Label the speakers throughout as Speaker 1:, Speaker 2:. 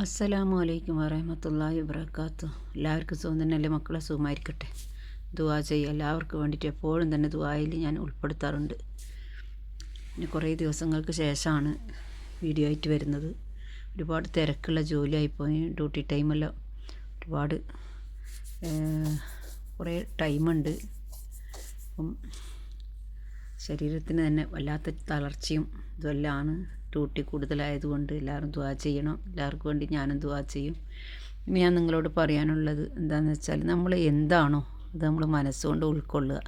Speaker 1: അസ്സലാമു അലൈക്കും വറഹമത്തല്ലാഹി വബർക്കാത്തു എല്ലാവർക്കും സുഖം തന്നെയല്ലേ? മക്കളെ സുഖമായിരിക്കട്ടെ. ദുവാ ചെയ്യുക. എല്ലാവർക്കും വേണ്ടിയിട്ട് എപ്പോഴും തന്നെ ദുവായിൽ ഞാൻ ഉൾപ്പെടുത്താറുണ്ട്. പിന്നെ കുറേ ദിവസങ്ങൾക്ക് ശേഷമാണ് വീഡിയോ ആയിട്ട് വരുന്നത്. ഒരുപാട് തിരക്കുള്ള ജോലിയായിപ്പോയി. ഡ്യൂട്ടി ടൈമെല്ലാം ഒരുപാട് കുറേ ടൈമുണ്ട്. അപ്പം ശരീരത്തിന് തന്നെ വല്ലാത്ത തളർച്ചയും ഇതെല്ലാമാണ് ഡ്യൂട്ടി കൂടുതലായതുകൊണ്ട് എല്ലാവരും ദുവാ ചെയ്യണം. എല്ലാവർക്കും വേണ്ടി ഞാനും ദുവാ ചെയ്യും. ഇനി ഞാൻ നിങ്ങളോട് പറയാനുള്ളത് എന്താണെന്ന് വെച്ചാൽ നമ്മൾ എന്താണോ അത് നമ്മൾ മനസ്സുകൊണ്ട് ഉൾക്കൊള്ളുക.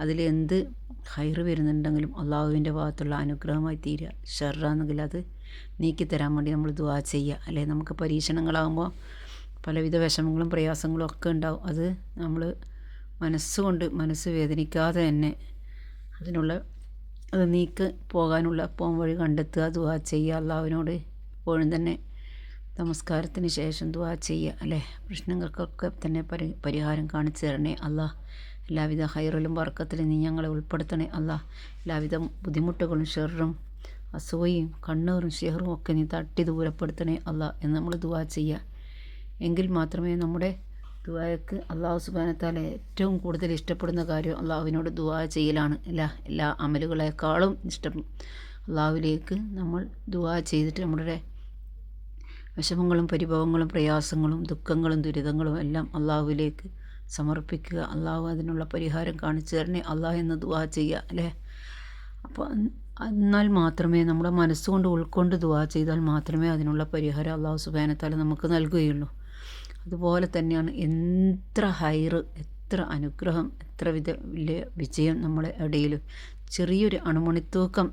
Speaker 1: അതിൽ എന്ത് ഹൈറ് വരുന്നുണ്ടെങ്കിലും അള്ളാഹുവിന്റെ ഭാഗത്തുള്ള അനുഗ്രഹമായി തീരുക. ഷെറാണെങ്കിൽ അത് നീക്കിത്തരാൻ വേണ്ടി നമ്മൾ ദുവാ ചെയ്യുക. അല്ലെ? നമുക്ക് പരീക്ഷണങ്ങളാകുമ്പോൾ പലവിധ വിഷമങ്ങളും പ്രയാസങ്ങളും ഒക്കെ ഉണ്ടാവും. അത് നമ്മൾ മനസ്സുകൊണ്ട് മനസ്സ് വേദനിക്കാതെ തന്നെ അതിനുള്ള അത് നീക്ക് പോകാനുള്ള പോം വഴി കണ്ടെത്തുക ദുവാ ചെയ്യുക. അള്ളാഹുവിനോട് എപ്പോഴും തന്നെ നമസ്കാരത്തിന് ശേഷം ദുവാ ചെയ്യുക അല്ലേ? പ്രശ്നങ്ങൾക്കൊക്കെ തന്നെ പരി പരിഹാരം കാണിച്ചു തരണേ. അള്ളാഹ് എല്ലാവിധ ഹൈറിലും വർക്കത്തിലും നീ ഞങ്ങളെ ഉൾപ്പെടുത്തണേ. അള്ളാഹ് എല്ലാവിധ ബുദ്ധിമുട്ടുകളും ഷെറും അസൂയയും കണ്ണൂറും ഷെഹറും ഒക്കെ നീ തട്ടി ദൂരപ്പെടുത്തണേ അള്ളാഹ് എന്ന് നമ്മൾ ദുവാ ചെയ്യുക. എങ്കിൽ മാത്രമേ നമ്മുടെ ദുവായക്ക് അള്ളാഹു സുബാനത്താല ഏറ്റവും കൂടുതൽ ഇഷ്ടപ്പെടുന്ന കാര്യം അള്ളാഹുവിനോട് ദുവാ ചെയ്യലാണ്. എല്ലാ എല്ലാ അമലുകളെക്കാളും ഇഷ്ടം. അള്ളാഹുവിലേക്ക് നമ്മൾ ദുവാ ചെയ്തിട്ട് നമ്മുടെ വിഷമങ്ങളും പരിഭവങ്ങളും പ്രയാസങ്ങളും ദുഃഖങ്ങളും ദുരിതങ്ങളും എല്ലാം അള്ളാഹുവിലേക്ക് സമർപ്പിക്കുക. അള്ളാഹു അതിനുള്ള പരിഹാരം കാണിച്ചു തരണേ. അള്ളാഹ് എന്ന് ദുവാ ചെയ്യുക അല്ലേ? അപ്പോൾ എന്നാൽ മാത്രമേ നമ്മുടെ മനസ്സുകൊണ്ട് ഉൾക്കൊണ്ട് ദുവാ ചെയ്താൽ മാത്രമേ അതിനുള്ള പരിഹാരം അള്ളാഹു സുബാനത്താല നമുക്ക് നൽകുകയുള്ളൂ. അതുപോലെ തന്നെയാണ് എത്ര ഹൈറ് എത്ര അനുഗ്രഹം എത്ര വിധ വലിയ വിജയം നമ്മളെ ഇടയിൽ ചെറിയൊരു അണുമണിത്തൂക്കം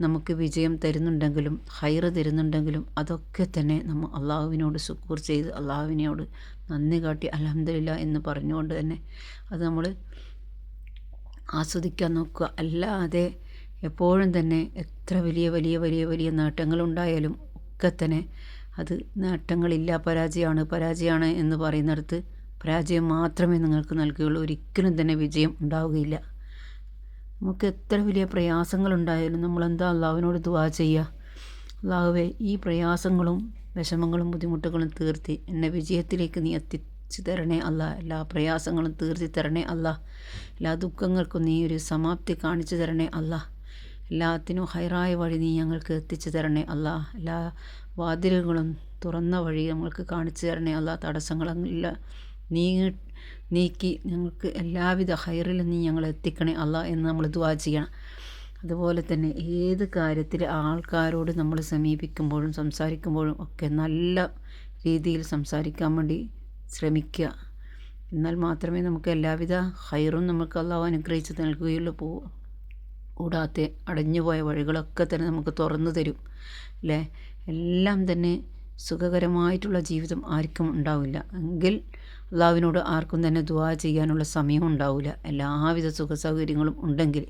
Speaker 1: നമുക്ക് വിജയം തരുന്നുണ്ടെങ്കിലും ഹൈറ് തരുന്നുണ്ടെങ്കിലും അതൊക്കെ തന്നെ നമ്മൾ അള്ളാഹുവിനോട് സുക്കൂർ ചെയ്ത് അള്ളാഹുവിനോട് നന്ദി കാട്ടി അലഹമില്ല എന്ന് പറഞ്ഞുകൊണ്ട് തന്നെ അത് നമ്മൾ ആസ്വദിക്കാൻ നോക്കുക. അല്ലാതെ എപ്പോഴും തന്നെ എത്ര വലിയ വലിയ വലിയ വലിയ നേട്ടങ്ങളുണ്ടായാലും ഒക്കെ തന്നെ അത് നേട്ടങ്ങളില്ല പരാജയമാണ് പരാജയമാണ് എന്ന് പറയുന്നിടത്ത് പരാജയം മാത്രമേ നിങ്ങൾക്ക് നൽകുകയുള്ളൂ. ഒരിക്കലും തന്നെ വിജയം ഉണ്ടാവുകയില്ല. നമുക്ക് എത്ര വലിയ പ്രയാസങ്ങളുണ്ടായാലും നമ്മളെന്താ അള്ളാഹുവിനോട് ദുവാ ചെയ്യുക? അള്ളാഹുവെ ഈ പ്രയാസങ്ങളും വിഷമങ്ങളും ബുദ്ധിമുട്ടുകളും തീർത്തി എന്നെ വിജയത്തിലേക്ക് നീ എത്തിച്ചു തരണേ അല്ല എല്ലാ പ്രയാസങ്ങളും തീർത്തി തരണേ അല്ല എല്ലാ ദുഃഖങ്ങൾക്കും നീ ഒരു സമാപ്തി കാണിച്ചു തരണേ അല്ല എല്ലാത്തിനും ഹൈറായ വഴി നീ ഞങ്ങൾക്ക് എത്തിച്ചു തരണേ അല്ലാ. എല്ലാ വാതിലുകളും തുറന്ന വഴി ഞങ്ങൾക്ക് കാണിച്ചു തരണേ അല്ലാ. തടസ്സങ്ങളില്ല നീ നീക്കി ഞങ്ങൾക്ക് എല്ലാവിധ ഹൈറിലും നീ ഞങ്ങളെ എത്തിക്കണേ അല്ല എന്ന് നമ്മൾ ദുവാ ചെയ്യണം. അതുപോലെ തന്നെ ഏത് കാര്യത്തിൽ ആൾക്കാരോട് നമ്മൾ സമീപിക്കുമ്പോഴും സംസാരിക്കുമ്പോഴും ഒക്കെ നല്ല രീതിയിൽ സംസാരിക്കാൻ വേണ്ടി ശ്രമിക്കുക. എന്നാൽ മാത്രമേ നമുക്ക് എല്ലാവിധ ഹൈറും നമുക്ക് അള്ളാഹു അനുഗ്രഹിച്ച് നൽകുകയുള്ളൂ. പോ കൂടാത്ത അടഞ്ഞുപോയ വഴികളൊക്കെ തന്നെ നമുക്ക് തുറന്നു തരും അല്ലേ? എല്ലാം തന്നെ സുഖകരമായിട്ടുള്ള ജീവിതം ആർക്കും ഉണ്ടാവില്ല. എങ്കിൽ അള്ളാവിനോട് ആർക്കും തന്നെ ദുവാ ചെയ്യാനുള്ള സമയം ഉണ്ടാവില്ല എല്ലാവിധ സുഖ സൗകര്യങ്ങളും ഉണ്ടെങ്കിൽ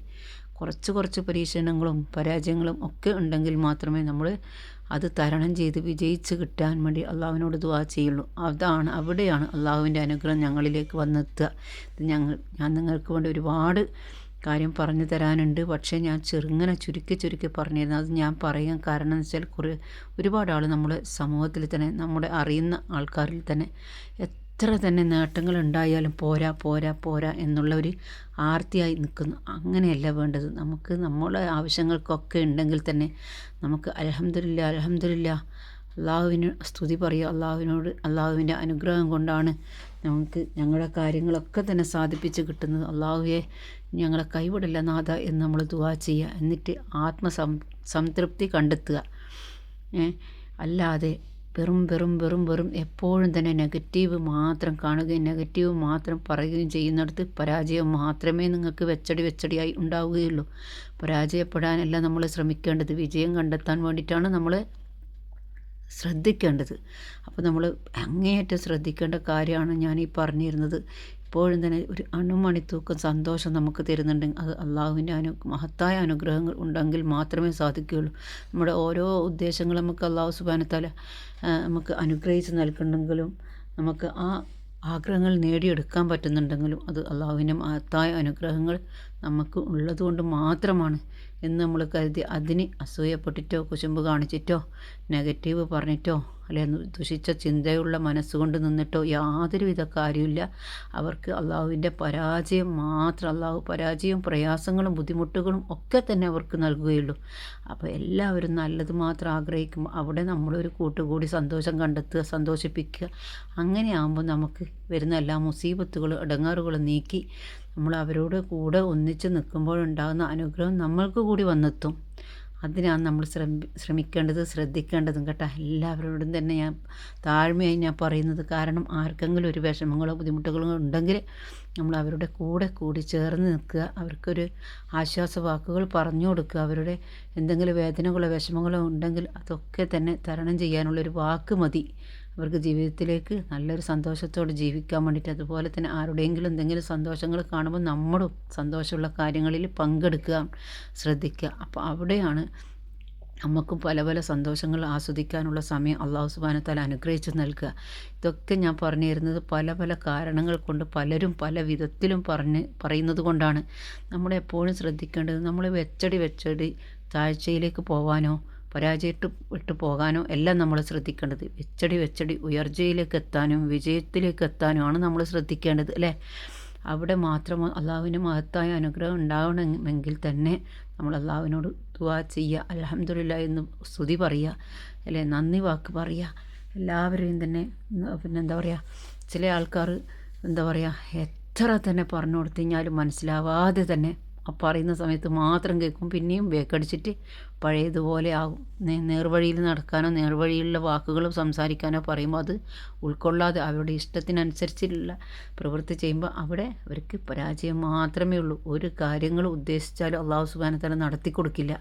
Speaker 1: കുറച്ച് കുറച്ച് പരീക്ഷണങ്ങളും പരാജയങ്ങളും ഒക്കെ ഉണ്ടെങ്കിൽ മാത്രമേ നമ്മൾ അത് തരണം ചെയ്ത് വിജയിച്ച് കിട്ടാൻ വേണ്ടി അള്ളാഹുവിനോട് ദുവാ ചെയ്യുള്ളൂ. അതാണ് അവിടെയാണ് അള്ളാഹുവിന്റെ അനുഗ്രഹം ഞങ്ങളിലേക്ക് വന്നെത്തുക. ഞങ്ങൾ ഞാൻ നിങ്ങൾക്ക് വേണ്ടി ഒരുപാട് കാര്യം പറഞ്ഞു തരാനുണ്ട്. പക്ഷേ ഞാൻ ചെറുങ്ങനെ ചുരുക്കി ചുരുക്കി പറഞ്ഞിരുന്നു. അത് ഞാൻ പറയാൻ കാരണം എന്ന് വെച്ചാൽ കുറേ ഒരുപാട് ആൾ നമ്മുടെ സമൂഹത്തിൽ തന്നെ നമ്മുടെ അറിയുന്ന ആൾക്കാരിൽ തന്നെ എത്ര തന്നെ നേട്ടങ്ങൾ ഉണ്ടായാലും പോരാ പോരാ പോരാ എന്നുള്ള ഒരു ആർത്തിയായി നിൽക്കുന്നു. അങ്ങനെയല്ല വേണ്ടത്. നമുക്ക് നമ്മളെ ആവശ്യങ്ങൾക്കൊക്കെ ഉണ്ടെങ്കിൽ തന്നെ നമുക്ക് അലഹമില്ല അലഹമില്ല അള്ളാഹുവിന് സ്തുതി പറയുക അള്ളാഹുവിനോട് അള്ളാഹുവിന്റെ അനുഗ്രഹം കൊണ്ടാണ് നമുക്ക് ഞങ്ങളുടെ കാര്യങ്ങളൊക്കെ തന്നെ സാധിപ്പിച്ച് കിട്ടുന്നത്. അള്ളാഹുവെ ഞങ്ങളെ കൈവിടല്ല നാഥ എന്ന് നമ്മൾ ദുവാ ചെയ്യുക. എന്നിട്ട് ആത്മസം സംതൃപ്തി കണ്ടെത്തുക. അല്ലാതെ വെറും വെറും വെറും വെറും എപ്പോഴും തന്നെ നെഗറ്റീവ് മാത്രം കാണുകയും നെഗറ്റീവ് മാത്രം പറയുകയും ചെയ്യുന്നിടത്ത് പരാജയം മാത്രമേ നിങ്ങൾക്ക് വെച്ചടി വെച്ചടിയായി ഉണ്ടാവുകയുള്ളൂ. പരാജയപ്പെടാനല്ല നമ്മൾ ശ്രമിക്കേണ്ടത്. വിജയം കണ്ടെത്താൻ വേണ്ടിയിട്ടാണ് നമ്മൾ ശ്രദ്ധിക്കേണ്ടത്. അപ്പോൾ നമ്മൾ അങ്ങേയറ്റം ശ്രദ്ധിക്കേണ്ട കാര്യമാണ് ഞാൻ ഈ പറഞ്ഞിരുന്നത്. എപ്പോഴും തന്നെ ഒരു അണുമണിത്തൂക്കം സന്തോഷം നമുക്ക് തരുന്നുണ്ടെങ്കിൽ അത് അള്ളാഹുവിന്റെ അനു മഹത്തായ അനുഗ്രഹങ്ങൾ ഉണ്ടെങ്കിൽ മാത്രമേ സാധിക്കുകയുള്ളൂ. നമ്മുടെ ഓരോ ഉദ്ദേശങ്ങളും നമുക്ക് അള്ളാഹു സുബാനത്താല നമുക്ക് അനുഗ്രഹിച്ച് നൽകുന്നുണ്ടെങ്കിലും നമുക്ക് ആ ആഗ്രഹങ്ങൾ നേടിയെടുക്കാൻ പറ്റുന്നുണ്ടെങ്കിലും അത് അള്ളാഹുവിന്റെ മഹത്തായ അനുഗ്രഹങ്ങൾ നമുക്ക് ഉള്ളതുകൊണ്ട് മാത്രമാണ്. എന്ന് നമ്മൾ കരുതി അതിന് അസൂയപ്പെട്ടിട്ടോ കുശുമ്പ് കാണിച്ചിട്ടോ നെഗറ്റീവ് പറഞ്ഞിട്ടോ അല്ലെ ദുഷിച്ച ചിന്തയുള്ള മനസ്സുകൊണ്ട് നിന്നിട്ടോ യാതൊരുവിധ കാര്യമില്ല അവർക്ക് അള്ളാഹുവിന്റെ പരാജയം മാത്രം അള്ളാഹു പരാജയവും പ്രയാസങ്ങളും ബുദ്ധിമുട്ടുകളും ഒക്കെ തന്നെ അവർക്ക് നൽകുകയുള്ളൂ. അപ്പോൾ എല്ലാവരും നല്ലത് മാത്രം ആഗ്രഹിക്കും അവിടെ നമ്മളൊരു കൂട്ടുകൂടി സന്തോഷം കണ്ടെത്തുക സന്തോഷിപ്പിക്കുക. അങ്ങനെയാകുമ്പോൾ നമുക്ക് വരുന്ന എല്ലാ മുസീബത്തുകളും ഇടങ്ങാറുകളും നീക്കി നമ്മൾ അവരോട് കൂടെ ഒന്നിച്ച് നിൽക്കുമ്പോഴുണ്ടാകുന്ന അനുഗ്രഹം നമ്മൾക്ക് കൂടി വന്നെത്തും. അതിനാണ് നമ്മൾ ശ്രമി ശ്രമിക്കേണ്ടത് ശ്രദ്ധിക്കേണ്ടതും കേട്ടോ. എല്ലാവരോടും തന്നെ ഞാൻ താഴ്മയായി ഞാൻ പറയുന്നത് കാരണം ആർക്കെങ്കിലും ഒരു വിഷമങ്ങളോ ബുദ്ധിമുട്ടുകളോ ഉണ്ടെങ്കിൽ നമ്മൾ അവരുടെ കൂടെ കൂടി ചേർന്ന് നിൽക്കുക. അവർക്കൊരു ആശ്വാസ വാക്കുകൾ പറഞ്ഞു കൊടുക്കുക. അവരുടെ എന്തെങ്കിലും വേദനകളോ വിഷമങ്ങളോ ഉണ്ടെങ്കിൽ അതൊക്കെ തന്നെ തരണം ചെയ്യാനുള്ളൊരു വാക്ക് മതി. അവർക്ക് ജീവിതത്തിലേക്ക് നല്ലൊരു സന്തോഷത്തോടെ ജീവിക്കാൻ വേണ്ടിയിട്ട് അതുപോലെ തന്നെ ആരുടെയെങ്കിലും എന്തെങ്കിലും സന്തോഷങ്ങൾ കാണുമ്പോൾ നമ്മളും സന്തോഷമുള്ള കാര്യങ്ങളിൽ പങ്കെടുക്കുക ശ്രദ്ധിക്കുക. അപ്പോൾ അവിടെയാണ് നമുക്കും പല പല സന്തോഷങ്ങൾ ആസ്വദിക്കാനുള്ള സമയം അള്ളാഹു സുബാനത്താൽ അനുഗ്രഹിച്ച് നൽകുക. ഇതൊക്കെ ഞാൻ പറഞ്ഞു തരുന്നത് പല പല കാരണങ്ങൾ കൊണ്ട് പലരും പല വിധത്തിലും പറഞ്ഞ് പറയുന്നത് കൊണ്ടാണ്. നമ്മളെപ്പോഴും ശ്രദ്ധിക്കേണ്ടത് നമ്മൾ വെച്ചടി വെച്ചടി താഴ്ചയിലേക്ക് പോവാനോ പരാജയത്ത് വിട്ടു പോകാനോ എല്ലാം നമ്മൾ ശ്രദ്ധിക്കേണ്ടത്. വെച്ചടി വെച്ചടി ഉയർച്ചയിലേക്ക് എത്താനും വിജയത്തിലേക്ക് എത്താനും ആണ് നമ്മൾ ശ്രദ്ധിക്കേണ്ടത് അല്ലേ? അവിടെ മാത്രം അള്ളാഹുവിന് മഹത്തായ അനുഗ്രഹം ഉണ്ടാവണമെങ്കിൽ തന്നെ നമ്മൾ അള്ളാഹുവിനോട് ദുവാ ചെയ്യുക അലഹമില്ല എന്ന് സ്തുതി പറയുക അല്ലേ? നന്ദി വാക്ക് പറയുക. എല്ലാവരെയും തന്നെ പിന്നെന്താ പറയുക ചില ആൾക്കാർ എന്താ പറയുക എത്ര തന്നെ പറഞ്ഞു കൊടുത്തു കഴിഞ്ഞാലും മനസ്സിലാവാതെ തന്നെ പറയുന്ന സമയത്ത് മാത്രം കേൾക്കും. പിന്നെയും ബേക്കടിച്ചിട്ട് പഴയതുപോലെ ആകും നേർവഴിയിൽ നടക്കാനോ നേർവഴിയിലുള്ള വാക്കുകൾ സംസാരിക്കാനോ പറയുമ്പോൾ അത് ഉൾക്കൊള്ളാതെ അവരുടെ ഇഷ്ടത്തിനനുസരിച്ചുള്ള പ്രവൃത്തി ചെയ്യുമ്പോൾ അവിടെ അവർക്ക് പരാജയം മാത്രമേ ഉള്ളൂ. ഒരു കാര്യങ്ങൾ ഉദ്ദേശിച്ചാലും അള്ളാഹു സുബാനത്തല നടത്തി കൊടുക്കില്ല.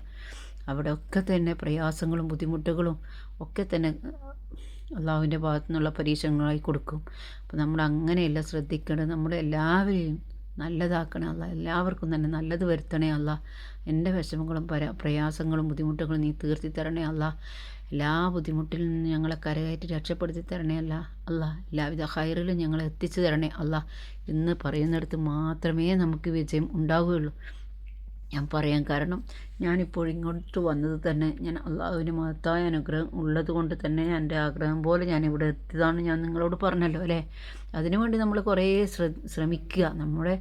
Speaker 1: അവിടെ ഒക്കെ തന്നെ പ്രയാസങ്ങളും ബുദ്ധിമുട്ടുകളും ഒക്കെ തന്നെ അള്ളാഹുവിന്റെ ഭാഗത്തു നിന്നുള്ള പരീക്ഷണങ്ങളായി കൊടുക്കും. അപ്പോൾ നമ്മൾ അങ്ങനെയല്ല ശ്രദ്ധിക്കേണ്ടത്. നമ്മുടെ എല്ലാവരെയും നല്ലതാക്കണേ അല്ല എല്ലാവർക്കും തന്നെ നല്ലത് വരുത്തണേ അല്ല എന്റെ വിഷമങ്ങളും പര പ്രയാസങ്ങളും ബുദ്ധിമുട്ടുകളും നീ തീർത്തി തരണേ അല്ല എല്ലാ ബുദ്ധിമുട്ടിൽ നിന്നും ഞങ്ങളെ കരകയറ്റി രക്ഷപ്പെടുത്തി തരണേ അല്ല അല്ല എല്ലാവിധ ഹൈറിലും ഞങ്ങളെ എത്തിച്ചു തരണേ അല്ല എന്ന് പറയുന്നിടത്ത് മാത്രമേ നമുക്ക് വിജയം ഉണ്ടാവുകയുള്ളൂ. ഞാൻ പറയാൻ കാരണം ഞാനിപ്പോൾ ഇങ്ങോട്ട് വന്നത് തന്നെ ഞാൻ അള്ളാഹുവിന് മഹത്തായ അനുഗ്രഹം ഉള്ളത് കൊണ്ട് തന്നെ എന്റെ ആഗ്രഹം പോലെ ഞാൻ ഇവിടെ എത്തിയതാണ് ഞാൻ നിങ്ങളോട് പറഞ്ഞല്ലോ അല്ലേ? അതിനുവേണ്ടി നമ്മൾ കുറേ ശ്രമിക്കുക. നമ്മുടെ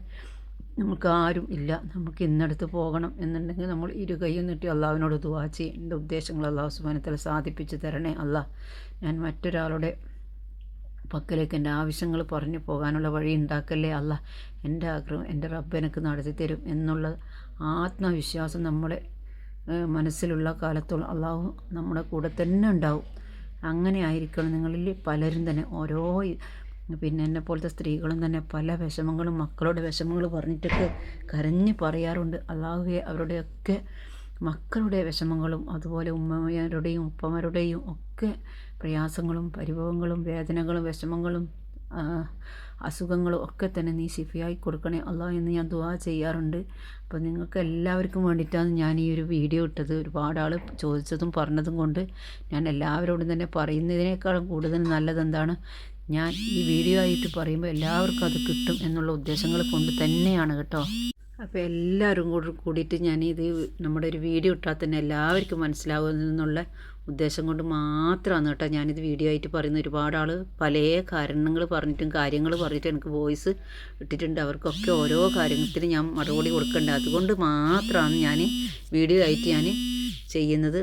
Speaker 1: നമുക്ക് ആരും ഇല്ല. നമുക്ക് ഇന്നടുത്ത് പോകണം എന്നുണ്ടെങ്കിൽ നമ്മൾ ഇരു കൈയും നീട്ടി അള്ളാഹുവിനോട് ദുവാ ചെയ്യും. എന്റെ ഉദ്ദേശങ്ങൾ അള്ളാഹു സുബാനത്തിൽ സാധിപ്പിച്ച് തരണേ അല്ല ഞാൻ മറ്റൊരാളുടെ പക്കലേക്ക് എന്റെ ആവശ്യങ്ങൾ പറഞ്ഞു പോകാനുള്ള വഴി ഉണ്ടാക്കല്ലേ? അല്ല എന്റെ ആഗ്രഹം എന്റെ റബ്ബ് എനിക്ക് നടത്തി തരും എന്നുള്ള ആത്മവിശ്വാസം നമ്മുടെ മനസ്സിലുള്ള കാലത്തോളം അള്ളാഹു നമ്മുടെ കൂടെ തന്നെ ഉണ്ടാവും. അങ്ങനെ ആയിരിക്കണം. നിങ്ങളിൽ പലരും തന്നെ ഓരോ പിന്നെ എന്നെ പോലത്തെ സ്ത്രീകളും തന്നെ പല വിഷമങ്ങളും മക്കളുടെ വിഷമങ്ങൾ പറഞ്ഞിട്ടൊക്കെ കരഞ്ഞ് പറയാറുണ്ട്. അള്ളാഹുവെ അവരുടെയൊക്കെ മക്കളുടെ വിഷമങ്ങളും അതുപോലെ ഉമ്മമാരുടെയും ഉപ്പമാരുടെയും ഒക്കെ പ്രയാസങ്ങളും പരിഭവങ്ങളും വേദനകളും വിഷമങ്ങളും അസുഖങ്ങളും ഒക്കെ തന്നെ നീ ശിഫിയായി കൊടുക്കണേ അല്ല എന്ന് ഞാൻ ദുവാ ചെയ്യാറുണ്ട്. അപ്പോൾ നിങ്ങൾക്ക് എല്ലാവർക്കും വേണ്ടിയിട്ടാണ് ഞാൻ ഈ ഒരു വീഡിയോ ഇട്ടത്. ഒരുപാട് ആൾ ചോദിച്ചതും പറഞ്ഞതും കൊണ്ട് ഞാൻ എല്ലാവരോടും തന്നെ പറയുന്നതിനേക്കാളും കൂടുതൽ നല്ലതെന്താണ് ഞാൻ ഈ വീഡിയോ ആയിട്ട് പറയുമ്പോൾ എല്ലാവർക്കും അത് കിട്ടും എന്നുള്ള ഉദ്ദേശങ്ങൾ കൊണ്ട് തന്നെയാണ് കേട്ടോ. അപ്പോൾ എല്ലാവരും കൂടി കൂടിയിട്ട് ഞാൻ ഇത് നമ്മുടെ ഒരു വീഡിയോ ഇട്ടാൽ തന്നെ എല്ലാവർക്കും മനസ്സിലാവുമെന്നുള്ള ഉദ്ദേശം കൊണ്ട് മാത്രമാണ് കേട്ടോ ഞാനിത് വീഡിയോ ആയിട്ട് പറയുന്ന ഒരുപാട് ആൾ പല കാരണങ്ങൾ പറഞ്ഞിട്ടും കാര്യങ്ങൾ പറഞ്ഞിട്ടും എനിക്ക് വോയിസ് ഇട്ടിട്ടുണ്ട്. അവർക്കൊക്കെ ഓരോ കാര്യത്തിനും ഞാൻ മറുപടി കൊടുക്കേണ്ടത് അതുകൊണ്ട് മാത്രമാണ് ഞാൻ വീഡിയോ ആയിട്ട് ഞാൻ ചെയ്യുന്നത്.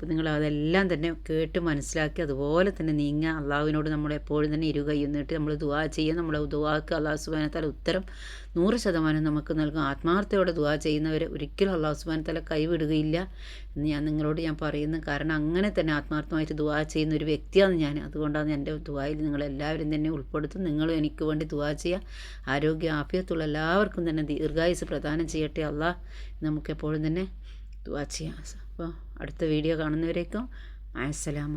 Speaker 1: അപ്പോൾ നിങ്ങൾ അതെല്ലാം തന്നെ കേട്ട് മനസ്സിലാക്കി അതുപോലെ തന്നെ നീങ്ങുക അള്ളാഹുവിനോട് നമ്മൾ എപ്പോഴും തന്നെ ഇരു കൈയൊന്നിട്ട് നമ്മൾ ദുവാ ചെയ്യുക നമ്മൾ ദുവാക്ക് അള്ളാഹു സുബാനത്താല ഉത്തരം നൂറ് ശതമാനം നമുക്ക് നൽകും. ആത്മാർത്ഥയോടെ ദുവാ ചെയ്യുന്നവരെ ഒരിക്കലും അള്ളാഹു സുബാനത്താല കൈവിടുകയില്ല എന്ന് ഞാൻ നിങ്ങളോട് ഞാൻ പറയുന്നു. കാരണം അങ്ങനെ തന്നെ ആത്മാർത്ഥമായിട്ട് ദുവാ ചെയ്യുന്ന ഒരു വ്യക്തിയാണ് ഞാൻ. അതുകൊണ്ടാണ് എന്റെ ദുവായിൽ നിങ്ങളെല്ലാവരും തന്നെ ഉൾപ്പെടുത്തും. നിങ്ങളും എനിക്ക് വേണ്ടി ദുവാ ചെയ്യുക. ആരോഗ്യ ആഫിയത്തുള്ള എല്ലാവർക്കും തന്നെ ദീർഘായുസ് പ്രദാനം ചെയ്യട്ടെ. അള്ളാഹ് നമുക്കെപ്പോഴും തന്നെ ദുവാ ചെയ്യാം. അപ്പോൾ അടുത്ത വീഡിയോ കാണുന്നവരേക്കും അസ്സലാമ